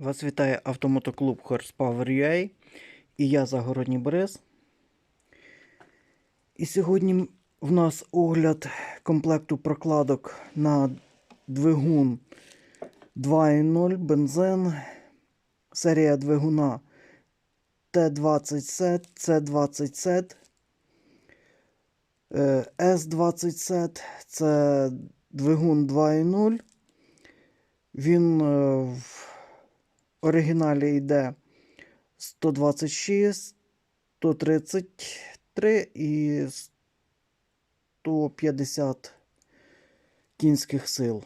Вас вітає автомотоклуб Horsepower UA і я Загородній Борис. І сьогодні в нас огляд комплекту прокладок на двигун 2.0 бензин. Серія двигуна Т20 С 20 С С20 С це двигун 2.0. Він е, в оригіналі йде 126, 133 і 150 кінських сил.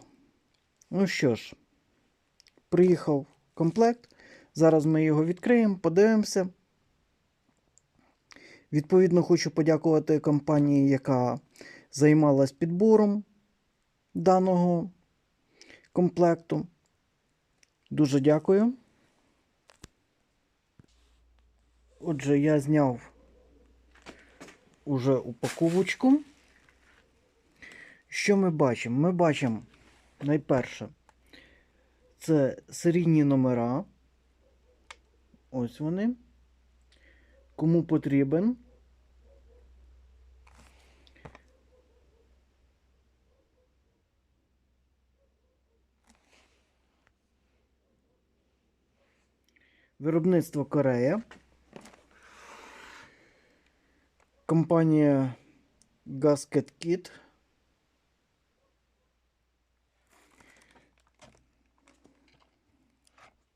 Ну що ж, приїхав комплект. Зараз ми його відкриємо, подивимося. Відповідно, хочу подякувати компанії, яка займалась підбором даного комплекту. Дуже дякую. Отже, я зняв уже упаковочку. Що ми бачимо? Ми бачимо найперше, це серійні номера. Ось вони. Кому потрібен. Виробництво Корея. Компанія Gasket Kit.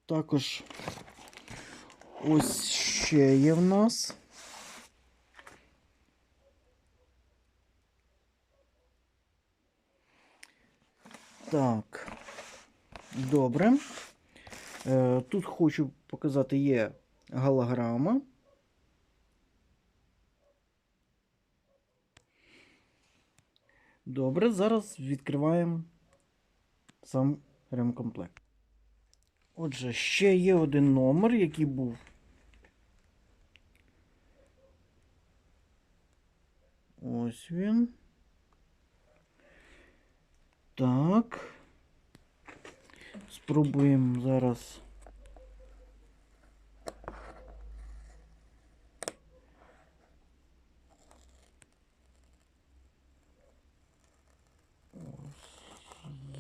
Також ось ще є в нас. Так. Добре. Е, Тут хочу показати є голограма. Добре, зараз відкриваємо сам ремкомплект. Отже, ще є один номер, який був. Ось він. Так. Спробуємо зараз.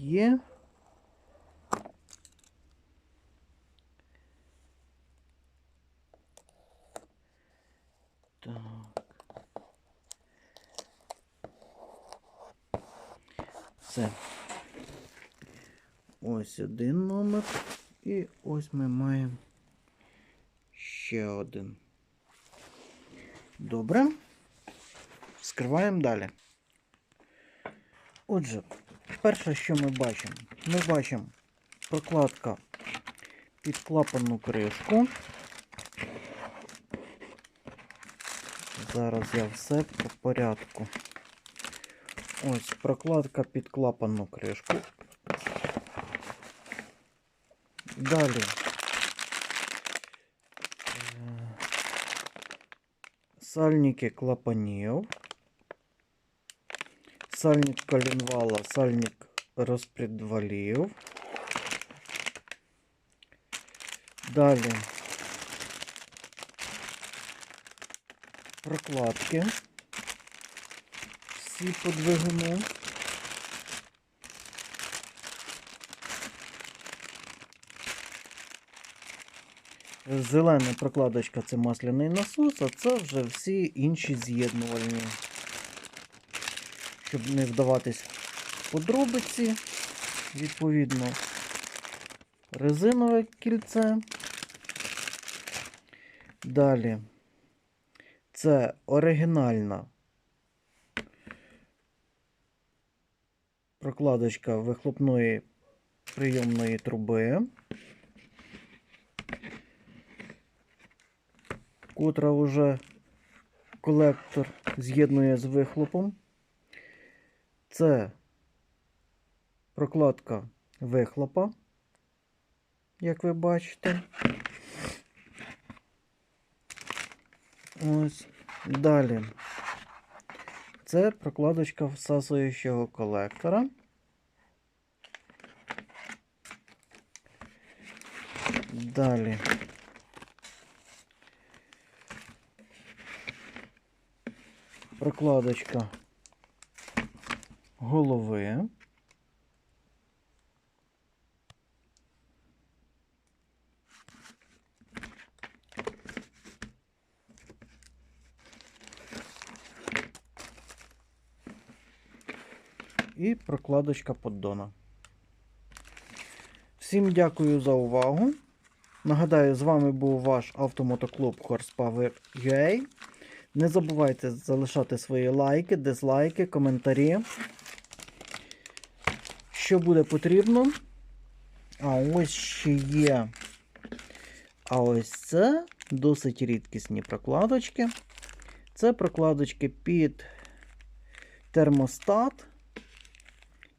Є. Так. Все. Ось один номер. І ось ми маємо ще один. Добре. Скриваємо далі. Отже, перше, що ми бачимо, ми бачимо прокладка під клапанну кришку. Зараз я все по порядку. Ось прокладка під клапанну кришку. Далі. Е, Сальники клапанів. Сальник коленвала, сальник розпредвалів. Далі. Прокладки. Всі по. Зелена прокладочка це масляний насос, а це вже всі інші з'єднувальні. Щоб не вдаватись подробиці, відповідно, резинове кільце. Далі це оригінальна прокладочка вихлопної прийомної труби, котра вже колектор з'єднує з вихлопом. Це прокладка вихлопа, як ви бачите. Ось далі. Це прокладочка всасуючого колектора. Далі. Прокладочка голови. І прокладочка поддона. Всім дякую за увагу. Нагадаю, з вами був ваш автомотоклуб Horsepower UA. Не забувайте залишати свої лайки, дизлайки, коментарі. Що буде потрібно? А ось ще є. А ось це досить рідкісні прокладочки. Це прокладочки під термостат.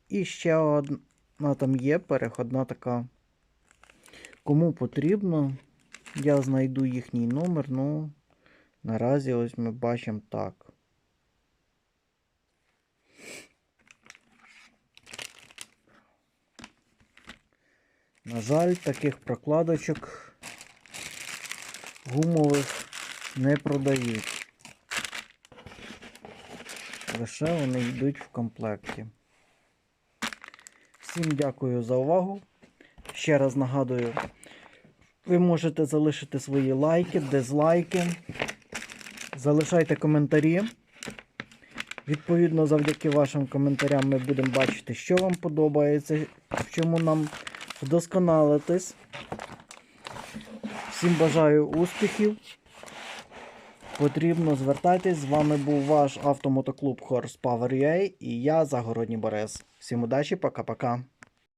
І ще одна там є переходна така. Кому потрібно, я знайду їхній номер, ну, наразі ось ми бачимо так. На жаль, таких прокладочок гумових не продають. Лише вони йдуть в комплекті. Всім дякую за увагу. Ще раз нагадую, ви можете залишити свої лайки, дизлайки. Залишайте коментарі. Відповідно, завдяки вашим коментарям ми будемо бачити, що вам подобається, в чому нам вдосконалитись. Всім бажаю успіхів. Потрібно звертайтесь. З вами був ваш автомотоклуб Horsepower.ua і я Загородній Борис. Всім удачі, пока-пока.